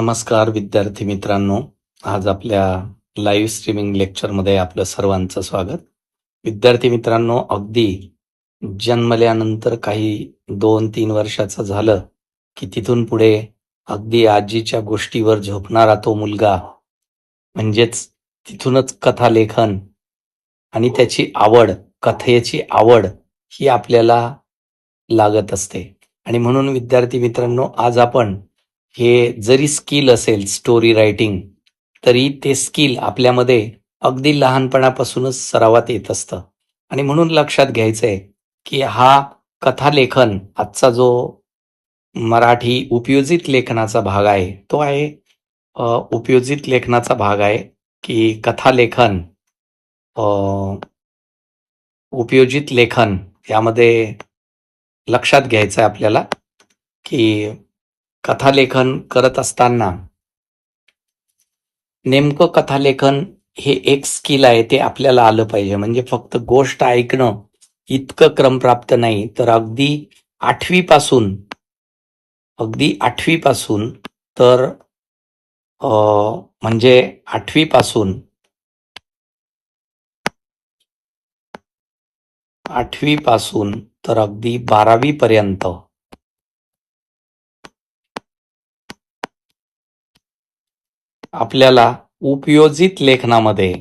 नमस्कार विद्यार्थी मित्रांनो. आज आपल्या लाईव्ह स्ट्रीमिंग लेक्चरमध्ये आपलं सर्वांचं स्वागत. विद्यार्थी मित्रांनो अगदी जन्मल्यानंतर काही दोन तीन वर्षाचं झालं की तिथून पुढे अगदी आजीच्या गोष्टीवर झोपणारा तो मुलगा म्हणजेच तिथूनच कथा लेखन आणि त्याची आवड कथेची आवड ही आपल्याला लागत असते. आणि म्हणून विद्यार्थी मित्रांनो आज आपण हे जरी स्किल असेल स्टोरी रायटिंग तरी ते स्किल आपल्यामध्ये अगदी लहानपणापासूनच सरावात येत असतं. आणि म्हणून लक्षात घ्यायचं आहे की हा कथालेखन आजचा जो मराठी उपयोजित लेखनाचा भाग आहे तो आहे उपयोजित लेखनाचा भाग आहे की कथालेखन उपयोजित लेखन यामध्ये लक्षात घ्यायचं आहे आपल्याला की कथालेखन करत असताना. नेमकं कथालेखन हे एक स्किल आहे ते आपल्याला आलं पाहिजे. म्हणजे फक्त गोष्ट ऐकणं इतकं क्रमप्राप्त नाही तर अगदी आठवीपासून अगदी आठवीपासून तर म्हणजे आठवीपासून आठवीपासून तर अगदी बारावी आपल्याला उपयोजित लेखनामध्ये.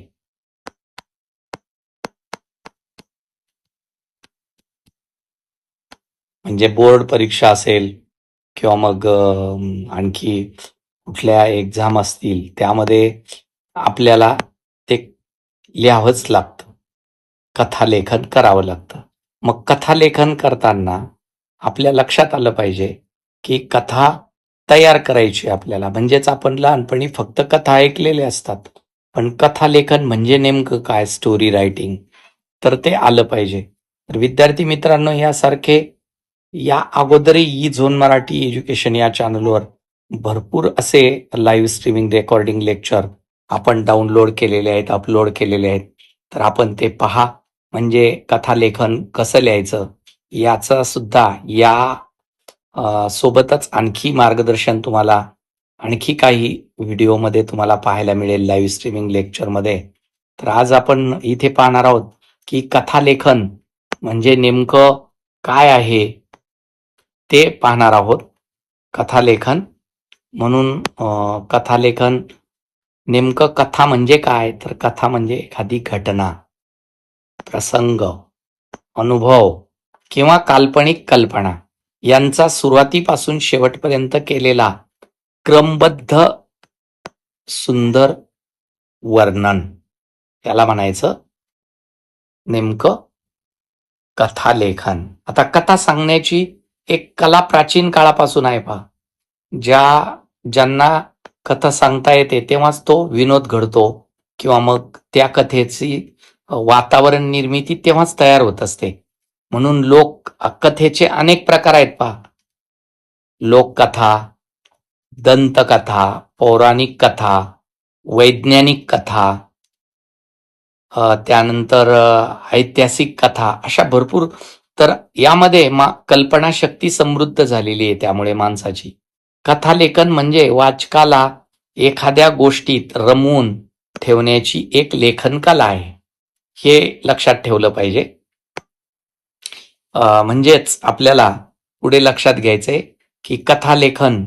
म्हणजे बोर्ड परीक्षा असेल किंवा मग आणखी कुठल्या एक्झाम असतील त्यामध्ये आपल्याला ते लिहावंच लागतं. कथालेखन करावं लागतं. मग कथालेखन करताना आपल्या लक्षात आलं पाहिजे की कथा तयार करायची आपल्याला. म्हणजेच आपण लहानपणी फक्त कथा ऐकलेल्या असतात. पण कथालेखन म्हणजे नेमकं काय? स्टोरी रायटिंग तर ते आलं पाहिजे. तर विद्यार्थी मित्रांनो यासारखे या अगोदरही ई झोन मराठी एज्युकेशन या चॅनलवर भरपूर असे लाईव्ह स्ट्रीमिंग रेकॉर्डिंग लेक्चर आपण डाउनलोड केलेले आहेत अपलोड केलेले आहेत. तर आपण ते पहा. म्हणजे कथालेखन कसं लिहायचं? याचा सुद्धा या सोबतच आणखी मार्गदर्शन तुम्हाला आणखी काही व्हिडिओमध्ये तुम्हाला पाहायला मिळेल लाईव्ह स्ट्रीमिंग लेक्चरमध्ये तर आज आपण इथे पाहणार आहोत की कथालेखन म्हणजे नेमकं काय आहे ते पाहणार आहोत. कथालेखन म्हणून कथालेखन नेमकं कथा म्हणजे काय? तर कथा म्हणजे एखादी घटना प्रसंग अनुभव किंवा काल्पनिक कल्पना. यांचा सुरुवातीपासून शेवटपर्यंत केलेला क्रमबद्ध सुंदर वर्णन. त्याला म्हणायचं नेमकं कथालेखन. आता कथा सांगण्याची एक कला प्राचीन काळापासून आहे पहा. ज्या ज्यांना कथा सांगता येते तेव्हाच तो विनोद घडतो किंवा मग त्या कथेची वातावरण निर्मिती तेव्हाच तयार होत असते. म्हणून लोक कथेचे अनेक प्रकार आहेत पहा. लोककथा दंतकथा पौराणिक कथा वैज्ञानिक कथा त्यानंतर ऐतिहासिक कथा अशा भरपूर. तर यामध्ये मा कल्पनाशक्ती समृद्ध झालेली आहे त्यामुळे माणसाची. कथालेखन म्हणजे वाचकाला एखाद्या गोष्टीत रमवून ठेवण्याची एक लेखन कला आहे. हे लक्षात ठेवलं पाहिजे. म्हणजेच आपल्याला पुढे लक्षात घ्यायचंय की कथा लेखन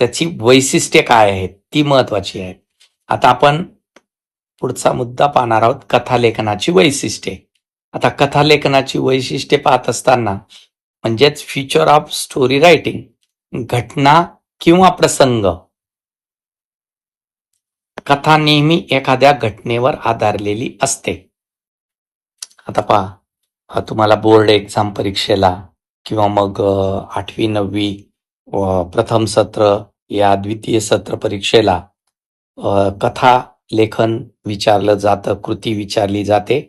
त्याची वैशिष्ट्ये काय आहेत? ती महत्वाची आहेत. आता आपण पुढचा मुद्दा पाहणार आहोत कथालेखनाची वैशिष्ट्ये. आता कथालेखनाची वैशिष्ट्ये पाहत असताना म्हणजेच फ्युचर ऑफ स्टोरी रायटिंग घटना किंवा प्रसंग. कथा नेहमी एखाद्या घटनेवर आधारलेली असते. आता पहा. तुम्हाला बोर्ड एक्झाम परीक्षेला किंवा मग आठवी नववी प्रथम सत्र या द्वितीय सत्र परीक्षेला कथा लेखन विचारलं जातं कृती विचारली जाते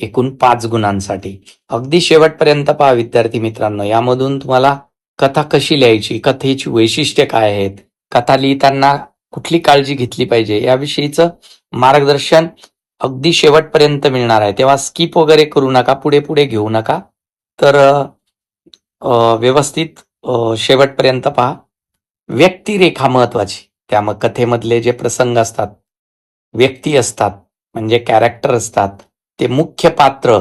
एकूण पाच गुणांसाठी. अगदी शेवटपर्यंत पहा विद्यार्थी मित्रांनो यामधून तुम्हाला कथा कशी लिहायची कथेची वैशिष्ट्ये काय आहेत कथा लिहिताना कुठली काळजी घेतली पाहिजे याविषयीचं मार्गदर्शन अगदी शेवटपर्यंत मिळणार आहे. तेव्हा स्किप वगैरे करू नका पुढे पुढे घेऊ नका. तर व्यवस्थित शेवटपर्यंत पहा. व्यक्तिरेखा महत्वाची. त्या मग कथेमधले जे प्रसंग असतात व्यक्ती असतात म्हणजे कॅरेक्टर असतात ते मुख्य पात्र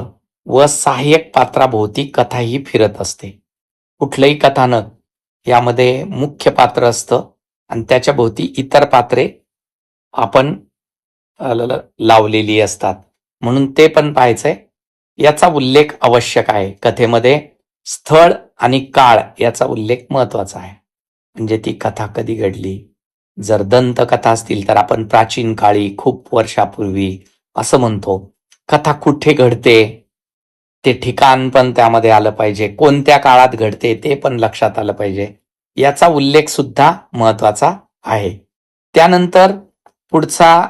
व सहाय्यक पात्राभोवती कथा ही फिरत असते. कुठलंही कथानक यामध्ये मुख्य पात्र असतं आणि त्याच्या भोवती इतर पात्रे आपण लावलेली असतात. म्हणून ते पण पाहायचंय. याचा उल्लेख आवश्यक आहे. कथेमध्ये स्थळ आणि काळ याचा उल्लेख महत्त्वाचा आहे. म्हणजे ती कथा कधी घडली? जर दंतकथा असतील तर आपण प्राचीन काळी खूप वर्षापूर्वी असं म्हणतो कथा कुठे घडते? ते ठिकाण पण त्यामध्ये आलं पाहिजे. कोणत्या काळात घडते ते पण लक्षात आलं पाहिजे. याचा उल्लेख सुद्धा महत्त्वाचा आहे. त्यानंतर पुढचा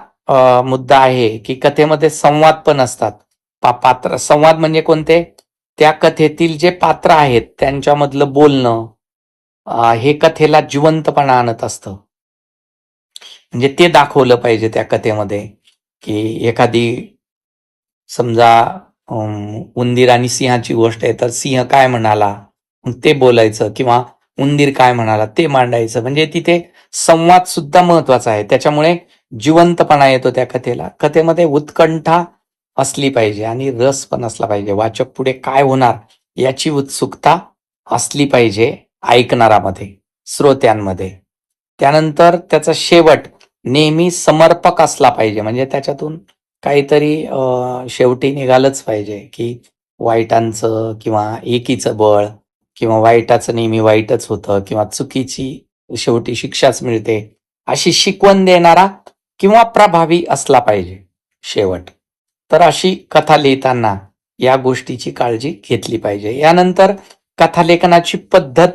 मुद्दा आहे की कथेमध्ये संवाद पण असतात. पा- पात्र संवाद म्हणजे कोणते? त्या कथेतील जे पात्र आहेत त्यांच्यामधलं बोलणं हे कथेला जिवंतपणा आणत असतं. म्हणजे ते दाखवलं पाहिजे त्या कथेमध्ये की एखादी समजा उंदीर आणि सिंहाची गोष्ट आहे तर सिंह काय म्हणाला? ते बोलायचं किंवा उंदीर काय म्हणाला? ते मांडायचं. म्हणजे तिथे संवाद सुद्धा महत्त्वाचा आहे. त्याच्यामुळे जिवंतपणा येतो त्या कथेला. कथेमध्ये उत्कंठा असली पाहिजे आणि रस पण असला पाहिजे. वाचक पुढे काय होणार याची उत्सुकता असली पाहिजे ऐकणारामध्ये श्रोत्यांमध्ये. त्यानंतर त्याचा शेवट नेहमी समर्पक असला पाहिजे. म्हणजे त्याच्यातून काहीतरी शेवटी निघालंच पाहिजे की वाईटांचं किंवा एकीचं बळ किंवा वाईटाचं नेहमी वाईटच होतं किंवा चुकीची शेवटी शिक्षाच मिळते अशी शिकवण देणारा किंवा प्रभावी असला पाहिजे शेवट. तर अशी कथा लिहिताना या गोष्टीची काळजी घेतली पाहिजे. यानंतर कथालेखनाची पद्धत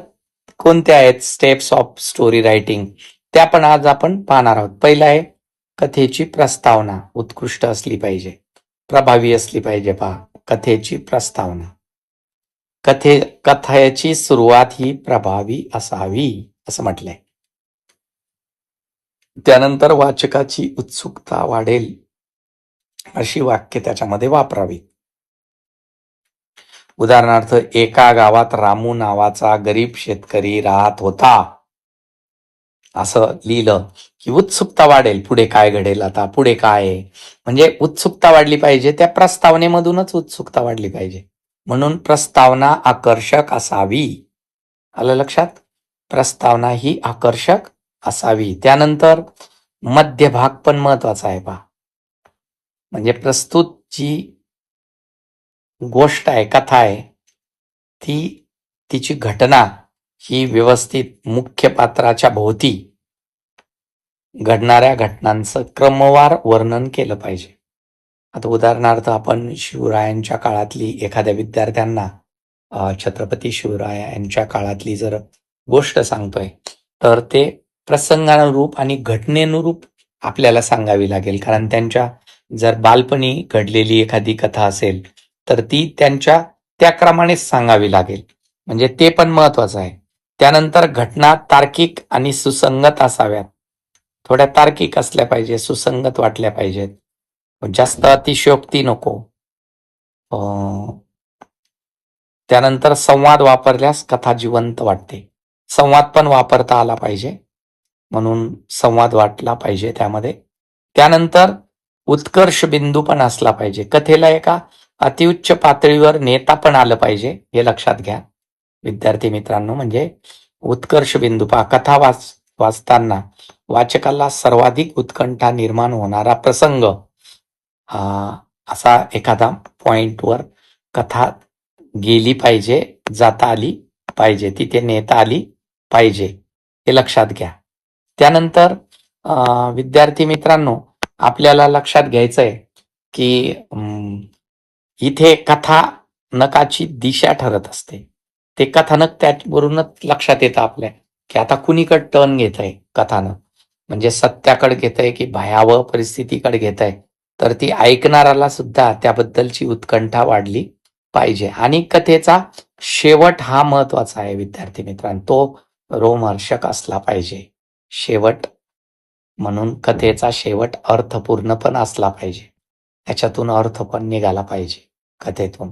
कोणत्या आहेत? स्टेप्स ऑफ स्टोरी रायटिंग त्या पण आज आपण पाहणार आहोत. पहिलं आहे कथेची प्रस्तावना उत्कृष्ट असली पाहिजे. प्रभावी असली पाहिजे पहा कथेची प्रस्तावना. कथे कथेची सुरुवात ही प्रभावी असावी असं म्हटलंय. त्यानंतर वाचकाची उत्सुकता वाढेल अशी वाक्य त्याच्यामध्ये वापरावी. उदाहरणार्थ एका गावात रामू नावाचा गरीब शेतकरी राहत होता. असं लिहिलं की उत्सुकता वाढेल. पुढे काय घडेल आता? पुढे काय? आहे म्हणजे उत्सुकता वाढली पाहिजे त्या प्रस्तावनेमधूनच उत्सुकता वाढली पाहिजे. म्हणून प्रस्तावना आकर्षक असावी. आलं लक्षात? प्रस्तावना ही आकर्षक असावी. त्यानंतर मध्यभाग पण महत्त्वाचा आहे पहा. म्हणजे प्रस्तुत जी गोष्ट आहे कथा आहे ती तिची घटना ही व्यवस्थित मुख्य पात्राच्या भोवती घडणाऱ्या घटनांचं क्रमवार वर्णन केलं पाहिजे. आता उदाहरणार्थ आपण शिवरायांच्या काळातली एखाद्या विद्यार्थ्यांना छत्रपती शिवराय यांच्या काळातली जर गोष्ट सांगतोय तर ते प्रसंगानुरूप आणि घटनेनुरूप आपल्याला सांगावी लागेल. कारण त्यांच्या जर बालपणी घडलेली एखादी कथा असेल तर ती त्यांच्या त्या क्रमानेच सांगावी लागेल. म्हणजे ते पण महत्वाचं आहे. त्यानंतर घटना तार्किक आणि सुसंगत असाव्यात. थोड्या तार्किक असल्या पाहिजे सुसंगत वाटल्या पाहिजेत. जास्त अतिशयोक्ती नको. त्यानंतर संवाद वापरल्यास कथा जिवंत वाटते. संवाद पण वापरता आला पाहिजे. म्हणून संवाद वाटला पाहिजे त्यामध्ये. त्यानंतर उत्कर्ष बिंदू पण असला पाहिजे. कथेला एका अतिउच्च पातळीवर नेता पण आलं पाहिजे हे लक्षात घ्या. विद्यार्थी मित्रांनो म्हणजे उत्कर्ष बिंदू पहा. कथा वाच वाचताना वाचकाला सर्वाधिक उत्कंठा निर्माण होणारा प्रसंग. अं, असा एखादा पॉइंटवर कथा गेली पाहिजे जाता आली पाहिजे तिथे नेता आली पाहिजे हे लक्षात घ्या. त्यानंतर अं, विद्यार्थी मित्रांनो आपल्याला लक्षात घ्यायचंय की इथे कथा नकाची दिशा ठरत असते. ते कथानक त्यावरूनच लक्षात येतं आपल्या की आता कुणीकडे टर्न घेत आहे कथानक? म्हणजे सत्याकडे घेत आहे की भयावह परिस्थितीकडे घेत आहे तर ती ऐकणाऱ्याला सुद्धा त्याबद्दलची उत्कंठा वाढली पाहिजे. आणि कथेचा शेवट हा महत्त्वाचा आहे विद्यार्थी मित्रांनो. तो रोमहर्षक असला पाहिजे. शेवट म्हणून कथेचा शेवट अर्थपूर्ण पण असला पाहिजे. त्याच्यातून अर्थ पण निघाला पाहिजे कथेतून.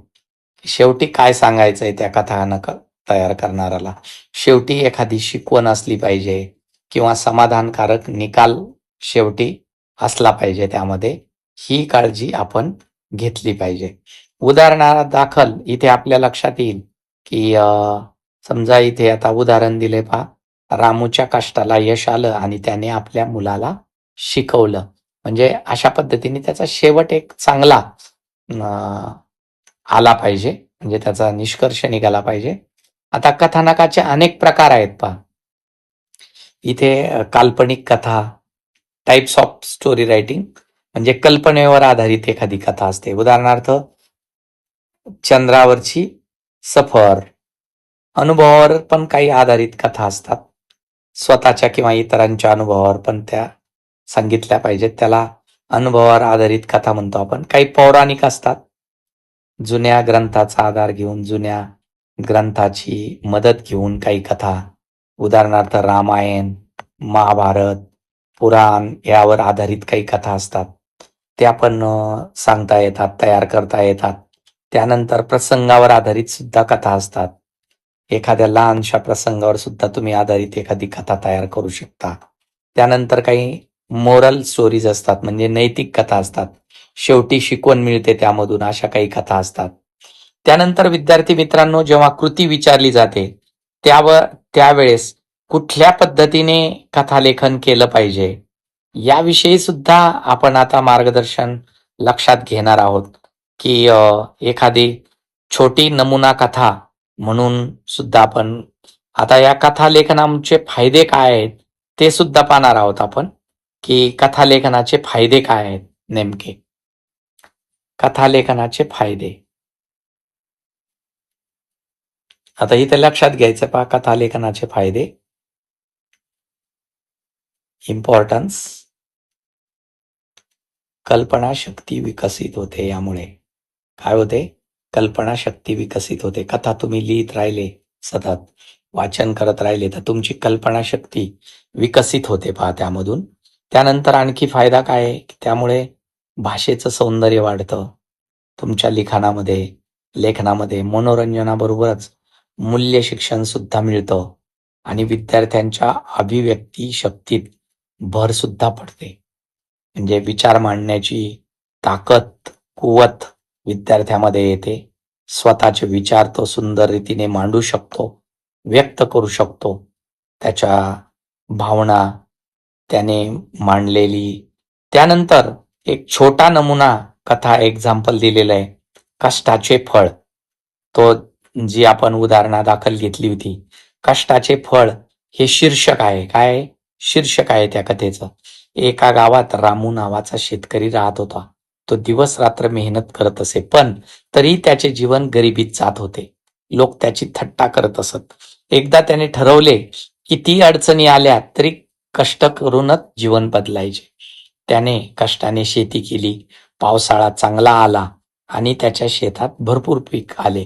शेवटी काय सांगायचंय त्या कथानक तयार करणाऱ्याला? शेवटी एखादी शिकवण असली पाहिजे किंवा समाधानकारक निकाल शेवटी असला पाहिजे त्यामध्ये. ही काळजी आपण घेतली पाहिजे. उदाहरणादाखल इथे आपल्या लक्षात येईल की समजा इथे आता उदाहरण दिले पहा. रामूच्या कष्टाला यश आलं आणि त्याने आपल्या मुलाला शिकवलं. म्हणजे अशा पद्धतीने त्याचा शेवट एक चांगला आला पाहिजे. म्हणजे त्याचा निष्कर्ष निघाला पाहिजे. आता कथानकाचे अनेक प्रकार आहेत पहा. इथे काल्पनिक कथा टाइप्स ऑफ स्टोरी रायटिंग म्हणजे कल्पनेवर आधारित एखादी कथा असते. उदाहरणार्थ चंद्रावरची सफर. अनुभवावर पण काही आधारित कथा असतात. स्वतःच्या किंवा इतरांच्या अनुभवावर पण त्या सांगितल्या पाहिजेत. त्याला अनुभवावर आधारित कथा म्हणतो आपण. काही पौराणिक असतात. जुन्या ग्रंथाचा आधार घेऊन जुन्या ग्रंथाची मदत घेऊन काही कथा. उदाहरणार्थ रामायण महाभारत पुराण यावर आधारित काही कथा असतात. त्या पण सांगता येतात तयार करता येतात. त्यानंतर प्रसंगावर आधारित सुद्धा कथा असतात. एखाद्या लहानशा प्रसंगावर सुद्धा तुम्ही आधारित एखादी कथा तयार करू शकता. त्यानंतर काही मोरल स्टोरीज असतात म्हणजे नैतिक कथा असतात. शेवटी शिकवण मिळते त्यामधून अशा काही कथा असतात. त्यानंतर विद्यार्थी मित्रांनो जेव्हा कृती विचारली जाते त्यावर त्यावेळेस कुठल्या पद्धतीने कथालेखन केलं पाहिजे याविषयी सुद्धा आपण आता मार्गदर्शन लक्षात घेणार आहोत की एखादी छोटी नमुना कथा म्हणून सुद्धा आपण आता या कथालेखनाचे फायदे काय आहेत ते सुद्धा पाहणार आहोत आपण की कथालेखनाचे फायदे काय आहेत नेमके. कथालेखनाचे फायदे. आता इथे लक्षात घ्यायचं पहा कथालेखनाचे फायदे. इम्पॉर्टन्स कल्पना शक्ती विकसित होते यामुळे. काय होते? कल्पनाशक्ती विकसित होते. कथा तुम्ही लिहित राहिले सतत वाचन करत राहिले तर तुमची कल्पनाशक्ती विकसित होते पहा त्यामधून. त्यानंतर आणखी फायदा काय आहे? त्यामुळे भाषेचं सौंदर्य वाढतं. तुमच्या लिखाणामध्ये लेखनामध्ये मनोरंजनाबरोबरच मूल्य शिक्षण सुद्धा मिळतं आणि विद्यार्थ्यांच्या अभिव्यक्ती शक्तीत भर सुद्धा पडते. म्हणजे विचार मांडण्याची ताकद कुवत विद्यार्थ्यामध्ये येते. स्वतःचे विचार तो सुंदर रीतीने मांडू शकतो व्यक्त करू शकतो. त्याच्या भावना त्याने मांडलेली. त्यानंतर एक छोटा नमुना कथा एक्झाम्पल दिलेला आहे. कष्टाचे फळ. तो जी आपण उदाहरणादाखल घेतली होती. कष्टाचे फळ हे शीर्षक आहे. काय? शीर्षक आहे त्या कथेचं. एका गावात रामू नावाचा शेतकरी राहत होता. तो दिवस रात्र मेहनत करत असे पण तरी त्याचे जीवन गरिबीत जात होते. लोक त्याची थट्टा करत असत. एकदा त्याने ठरवले की ती अडचणी आल्या तरी कष्ट करूनच जीवन बदलायचे. त्याने कष्टाने शेती केली पावसाळा चांगला आला आणि त्याच्या शेतात भरपूर पीक आले.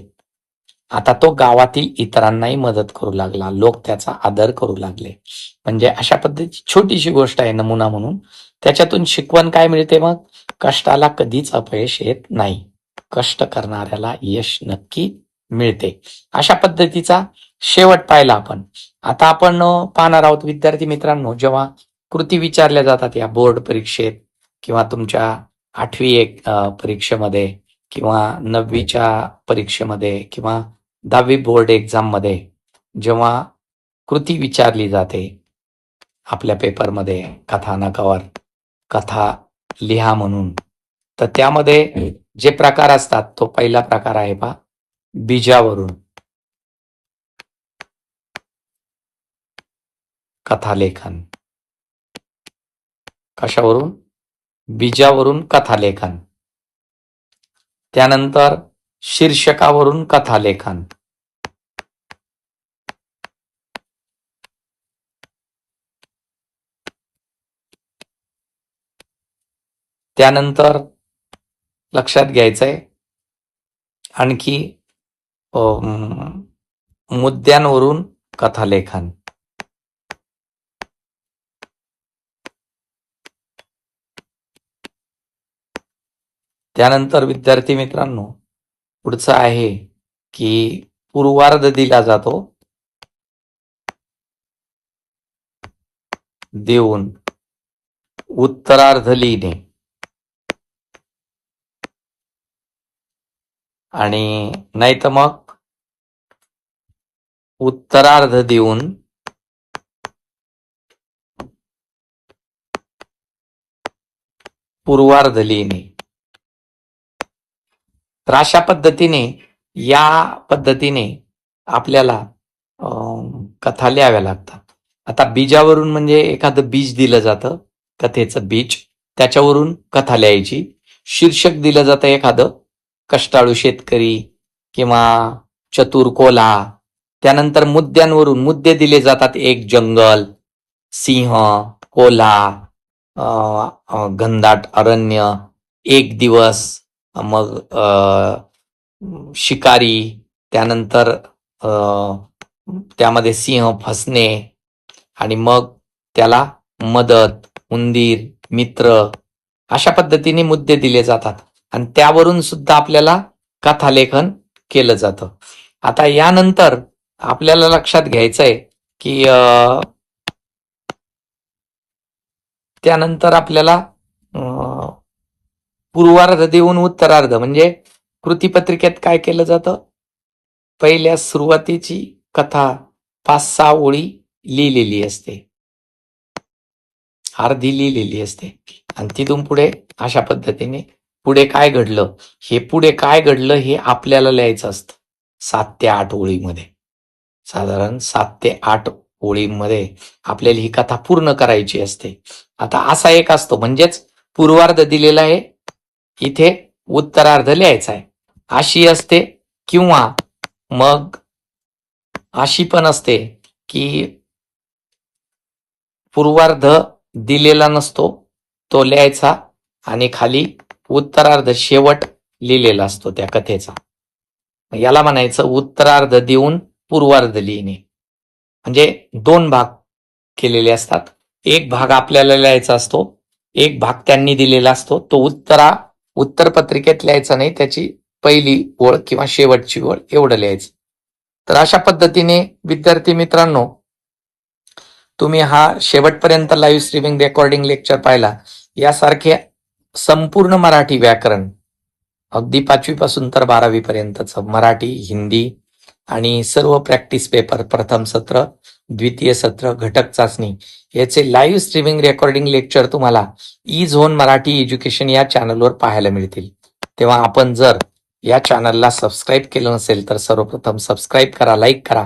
आता तो गावातील इतरांनाही मदत करू लागला. लोक त्याचा आदर करू लागले. म्हणजे अशा पद्धतीची छोटीशी गोष्ट आहे नमुना म्हणून. त्याच्यातून शिकवण काय मिळते मग कष्टाला कधीच अपयश येत नाही. कष्ट करणाऱ्याला यश नक्की मिळते. अशा पद्धतीचा शेवट पाहिला आपण. आता आपण पाहणार आहोत विद्यार्थी मित्रांनो जेव्हा कृती विचारल्या जातात या बोर्ड परीक्षेत किंवा तुमच्या आठवी एक परीक्षेमध्ये किंवा नववीच्या परीक्षेमध्ये किंवा दहावी बोर्ड एक्झाममध्ये जेव्हा कृती विचारली जाते आपल्या पेपरमध्ये कथानकावर कथा लिहा म्हणून. तर त्यामध्ये जे प्रकार असतात तो पहिला प्रकार आहे पा बीजावरून. कथालेखन. कशावरून? बीजावरून कथालेखन. त्यानंतर शीर्षकावरून कथालेखन. त्यानंतर लक्षात घ्यायचंय आणखी मुद्द्यांवरून कथालेखन. त्यानंतर विद्यार्थी मित्रांनो पुढचं आहे की पूर्वार्ध दिला जातो. देऊन उत्तरार्ध लिहिणे. आणि नाही तर मग उत्तरार्ध देऊन पूर्वार्ध लिहिणे तर अशा पद्धतीने या पद्धतीने आपल्याला कथा लिहाव्या लागतात. आता बीजावरून म्हणजे एखादं बीज दिलं जातं कथेचं बीज. त्याच्यावरून कथा लिहायची. शीर्षक दिलं जातं एखादं. कष्टाळू शेतकरी किंवा चतुर कोला त्यानंतर मुद्द्यांवरून मुद्दे दिले जातात. एक जंगल सिंह कोल्हा घनदाट अरण्य एक दिवस मग शिकारी त्यानंतर त्यामध्ये सिंह फसणे आणि मग त्याला मदत उंदीर मित्र अशा पद्धतीने मुद्दे दिले जातात. आणि त्यावरून सुद्धा आपल्याला कथालेखन केलं जातं. आता यानंतर आपल्याला लक्षात घ्यायचंय की अं, त्यानंतर आपल्याला अं, पूर्वार्ध देऊन उत्तरार्ध म्हणजे कृतीपत्रिकेत काय केलं जातं? पहिल्या सुरुवातीची कथा पाच सहा ओळी लिहिलेली असते. अर्धी लिहिलेली असते. आणि तिथून पुढे अशा पद्धतीने पुढे काय घडलं? हे पुढे काय घडलं? हे आपल्याला लिहायचं असतं. सात ते आठ ओळीमध्ये. साधारण सात ते आठ ओळीमध्ये आपल्याला ही कथा पूर्ण करायची असते. आता असा एक असतो. म्हणजेच पूर्वार्ध दिलेला आहे. इथे उत्तरार्ध लिहायचा आहे. अशी असते किंवा मग अशी पण असते की पूर्वार्ध दिलेला नसतो. तो लिहायचा आणि खाली उत्तरार्ध शेवट लिहिलेला असतो त्या कथेचा. याला म्हणायचं उत्तरार्ध देऊन पूर्वार्ध लिहिणे. म्हणजे दोन भाग केलेले असतात. एक भाग आपल्याला लिहायचा असतो एक भाग त्यांनी दिलेला असतो. तो उत्तरा उत्तर पत्रिकेत लिहायचा नाही त्याची पहिली ओळ किंवा शेवटची ओळ एवढं लिहायचं. तर अशा पद्धतीने विद्यार्थी मित्रांनो तुम्ही हा शेवटपर्यंत लाईव्ह स्ट्रीमिंग रेकॉर्डिंग लेक्चर पाहिला. यासारखे संपूर्ण मराठी व्याकरण अगदी पाचवीपासून तर बारावीपर्यंतचं मराठी हिंदी आणि सर्व प्रॅक्टिस पेपर प्रथम सत्र द्वितीय सत्र घटक चाचणी याचे लाईव्ह स्ट्रीमिंग रेकॉर्डिंग लेक्चर तुम्हाला ई झोन मराठी एज्युकेशन या चॅनलवर पाहायला मिळतील. तेव्हा आपण जर या चॅनलला सबस्क्राईब केलं नसेल तर सर्वप्रथम सबस्क्राईब करा लाईक करा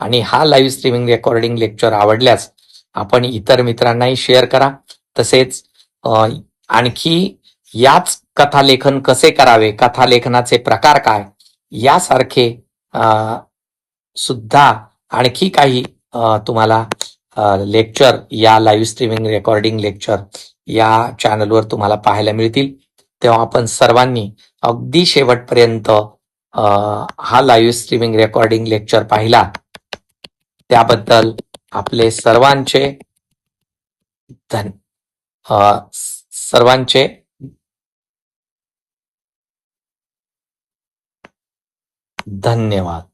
आणि हा लाईव्ह स्ट्रीमिंग रेकॉर्डिंग लेक्चर आवडल्यास आपण इतर मित्रांनाही शेअर करा. तसेच आणखी याच कथालेखन कसे करावे कथालेखनाचे प्रकार काय यासारखे सुद्धा आणखी काही तुम्हाला लेक्चर या लाईव्ह स्ट्रीमिंग रेकॉर्डिंग लेक्चर या चॅनलवर तुम्हाला पाहायला मिळतील. तेव्हा आपण सर्वांनी अगदी शेवटपर्यंत हा लाईव्ह स्ट्रीमिंग रेकॉर्डिंग लेक्चर पाहिला. त्याबद्दल आपले सर्वांचे धन सर्वांचे. धन्यवाद.